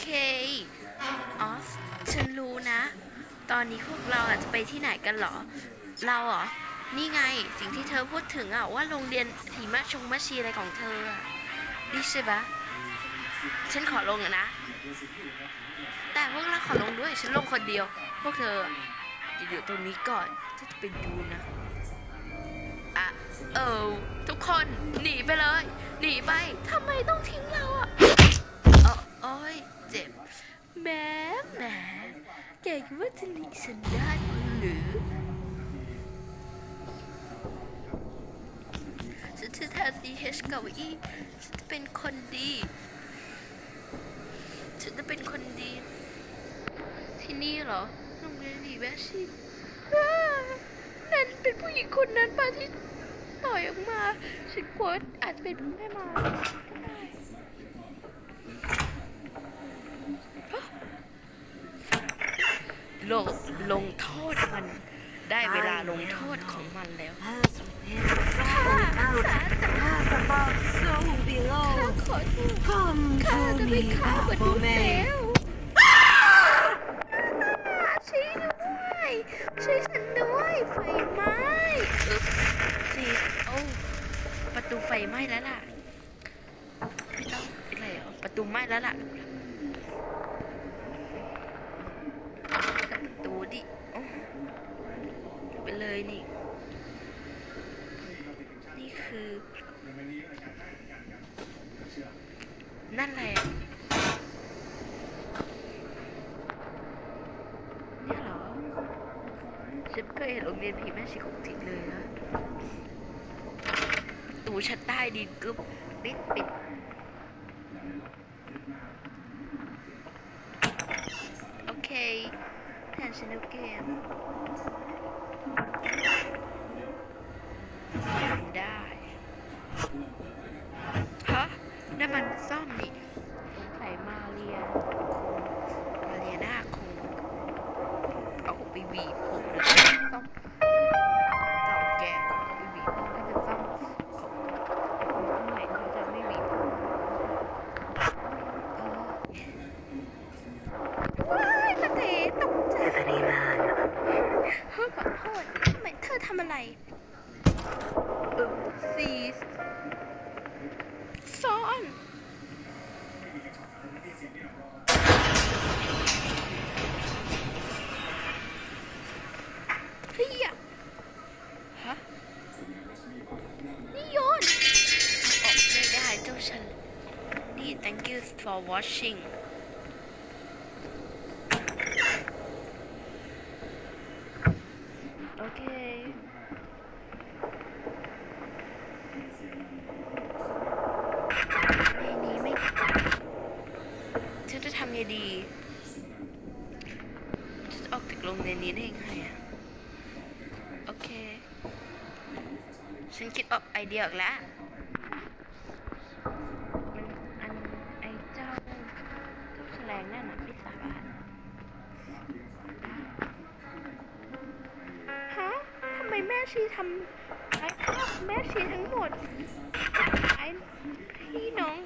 เคอ๋อฉันรู้นะ ตอนนี้พวกเราอาจจะไปที่ไหนกันเหรอ เราเหรอ นี่ไง สิ่งที่เธอพูดถึงอะว่าโรงเรียนหิมะชงมะชีอะไรของเธออะนี่ใช่ปะฉันขอลงอะนะ แต่พวกเราขอลงด้วย ฉันลงคนเดียว พวกเธออะจะอยู่ตรงนี้ก่อนจะไปดูนะอะเออทุกคนหนีไปเลย หนีไปทำไมต้องทิ้งเราอะเออโอ้ย เจ็บ แม่แหม่แกคิดว่าจะหนีฉันได้หรือฉันชื่อแทนซีเฮชเกาอีฉันจะเป็นคนดี ฉันจะเป็นคนดี ที่นี่เหรอโรงเรียนดีแวชินั่นเป็นผู้หญิงคนนั้นปะที่ต่อยออกมา ฉันกลัวอาจจะเป็นแม่มาก็ได้ฮะ ลงลงโทษมัน ได้เวลาลงโทษของมันแล้วข้าขอโทษข้าจะไม่ฆ่ามนุษย์แล้วช่วยด้วยช่วยฉันด้วยไฟไหม้อึ๊บสิโอ้ประตูไฟไหม้แล้วล่ะไม่ต้องอะไรประตูไหม้แล้วล่ะเปิดประตูดิโอ้ไปเลยนี่ นี่คือ นั่นแหละ เนี่ยเหรอ ฉันเคยเห็นโรงเรียนผีแม่ชีของจริงเลยนะตูชั้นใต้ดินกึ๊บปิดปิดโอเคแทนชนลเกมได้ฮะนั่นมันซ่อ watching โอเค ในนี้ไม่ ฉันจะทำไงดีฉันจะออกจากโรงเรียนนี้ได้ยังไงอะโอเค ฉันคิดออกไอเดียออกแล้ว ชีทำไอ้แม่ชีทั้งหมดไอ้พี่น้อง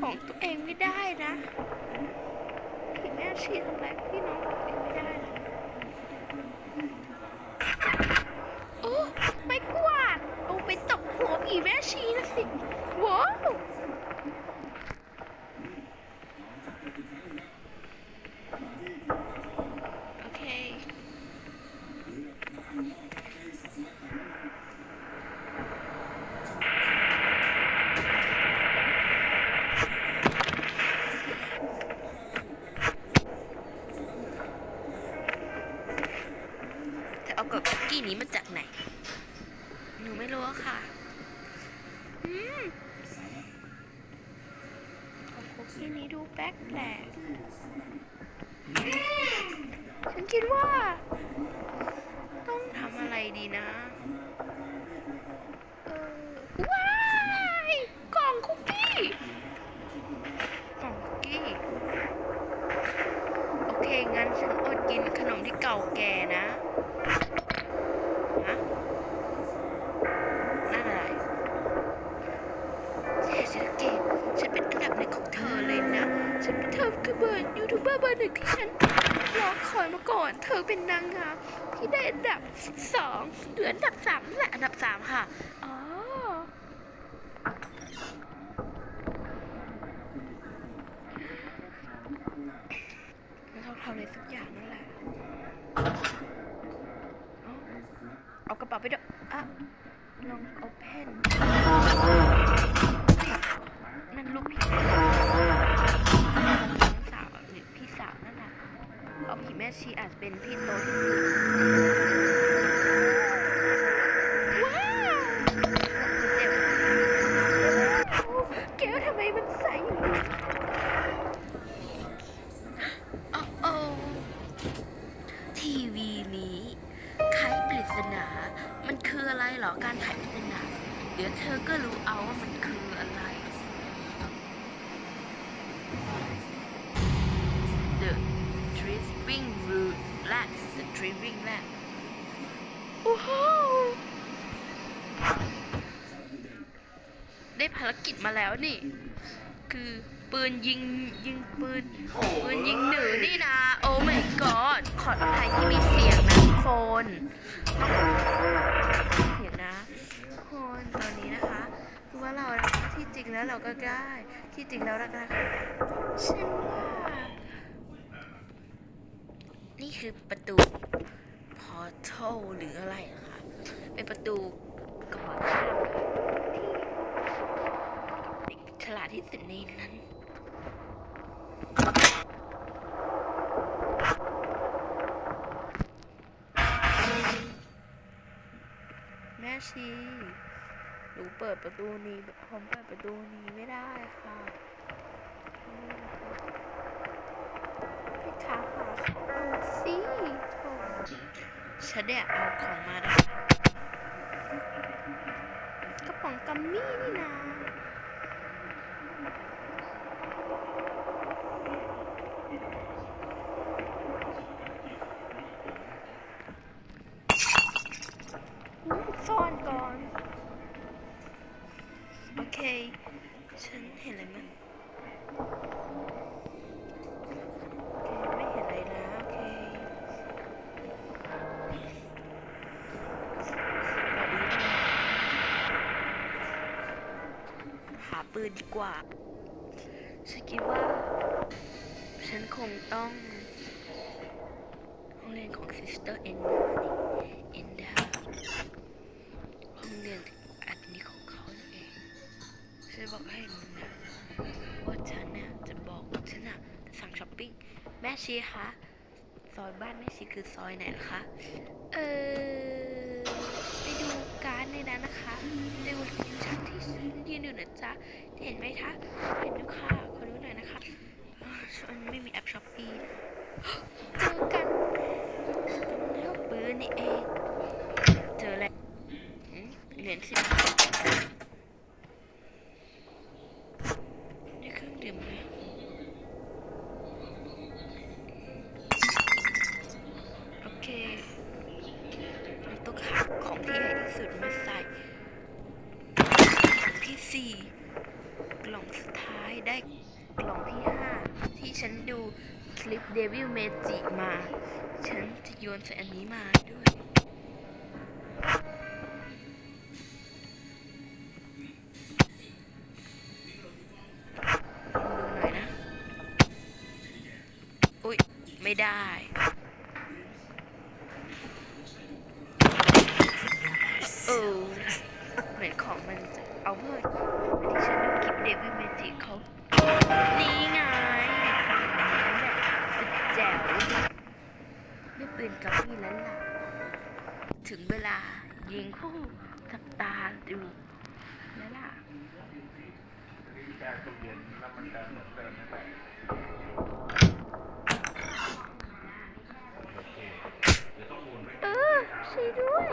ของตัวเองไม่ได้นะถึงแม่ชีทำร้ายพี่น้องของตัวเองไม่ได้นะโอ้ไม่กวาดเอาไปตบหัวผีแม่ชีนะสิว้าวโอเค จะเอา กับคุกกี้นี้มาจากไหน หนูไม่รู้ค่ะอืมคุกกี้นี้ดูแปลกแปลกฉันคิดว่า ต้องทำอะไรดีนะ เออ ว้ายกล่องคุกกี้ กล่องคุกกี้ โอเค งั้นฉันอดกินขนมที่เก่าแก่นะ ฮะ นั่นอะไรเจสเกตฉันเป็นอันดับหนึ่งของเธอเลยนะ ฉันเธอคือเบอร์ยูทูบเบอร์เบอร์หนึ่งที่ฉันรอคอยมาก่อน เธอเป็ นนางงามที่ได้อันดับสองเหรืออันดับสามนั่นแหละอันดับสามค่ะอ๋อแล้วเราทำอะไรสักอย่างนั่นแหละเอากระเป๋าไปด้วยอะลองโอเพ่นลูกพี่น้องสาวหรือพี่สาวนั่นน่ะเอาผีแม่ ชีอาจจะเป็นพี่โตที่สุดว้าวเจ็บแก้วทำไมมันใสอยู่โอ้โอทีวีนี้ไขปริศนา มันคืออะไรเหรอการไขปริศนา เดี๋ยวเธอก็รู้เอาว่ามันคืออะไร The Dripping Root และ The Dripping และโอ้โหได้ภารกิจมาแล้วนี่ คือปืนยิงยิงปืนปืนยิงหนูนี่นะ โอ้ my god ขออภัยที่มีเสียงนะทุกคนต้องเสียงนะทุกคนตอนนี้นะคะคือว่าเรานะคะที่จริงแล้วเราก็ได้ ที่จริงแล้วนะคะฉันว่า นี่คือประตู portal หรืออะไรนะคะเป็นประตูก่อนข้ามที่เด็กฉลาดที่สุดในนั้นแม่ชีหนูเปิดประตูนี้ผมเปิดประตูนี้ไม่ได้ค่ะพี่ขาค่ะ โถฉันเนี่ยเอาของมานะคะกระป๋องกัมมี่นี่นะซ่อนก่อน โอเค ฉันเห็นอะไรมั้ย ดีกว่าฉันคิดว่า ฉันคงต้องห้องเรียนของ Sister N เอ็นเอ็นดาห้องเรียนอันนี้ของเขาเองฉันบอกให้มึงนะว่าฉันเนี่ยจะบอกฉันน่ะสั่งช้อปปิ้งแม่ชีคะซอยบ้านแม่ชีคือซอยไหนล่ะคะเออ การ์ดในนั้นนะคะดูชั้นที่ยืนอยู่นะจ๊ะเห็นไหมคะเห็นดูค่ะขอดูหน่อยนะคะมันไม่มีแอปช้อปปี้เจอกันแล้วปืนนี่เองเจอแล้วเหรียญสิบ สี่กล่องสุดท้ายได้กล่องที่ห้าที่ฉันดูคลิป Devil Magic มา ฉันจะโยนใส่อันนี้มาด้วย ดูหน่อยนะ อุ๊ย ไม่ได้ เอาเพิ่มที่ฉันดูคลิปเดวิดเมจิเขานี่ไงสุดแจ๋วได้ปืนกับพี่แล้วล่ะ ถึงเวลายิงคู่จับตาดูแล้วล่ะเออเคเดี๋ยวต้องวนไปเออช่ด้วย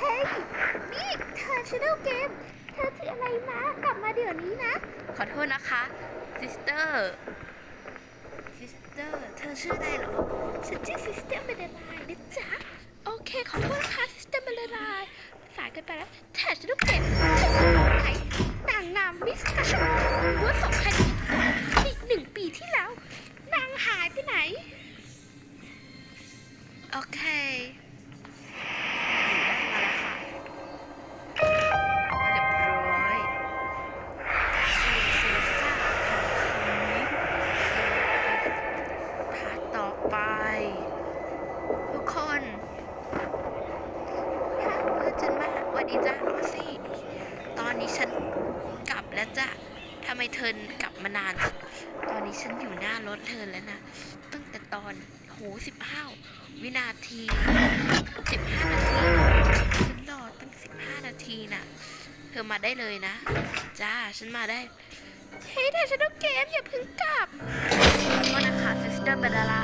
เฮ้ย นี่เธอชาโดเกม เธอที่อะไรมากลับมาเดี๋ยวนี้นะ ขอโทษนะคะ ซิสเตอร์ ซิสเตอร์ เธอชื่ออะไรเหรอ ฉันชื่อซิสเตอร์เบลลายนะจ๊ะ โอเค ขอโทษนะคะซิสเตอร์เบลลายสายกันไปแล้วแธอชาโดเกมฉันเป็นนไทยนางนามมิสกาชมเมื่อสองพันอีกหนึ่งปีที่แล้ว นางหายไปไหน โอเคำไมเธอกลับมานาน ตอนนี้ฉันอยู่หน้ารถเธอแล้วนะ ตั้งแต่ตอนโหสิบห้าวินาทีสิบห้านาทีฉันรอตั้งสิบห้านาทีน่ะ เธอมาได้เลยนะ จ้า ฉันมาได้ เฮ้ยแต่ฉันต้องเกมอย่าเพิ่งกลับขอโทษนะคะซิสเตอร์เป็นอะไร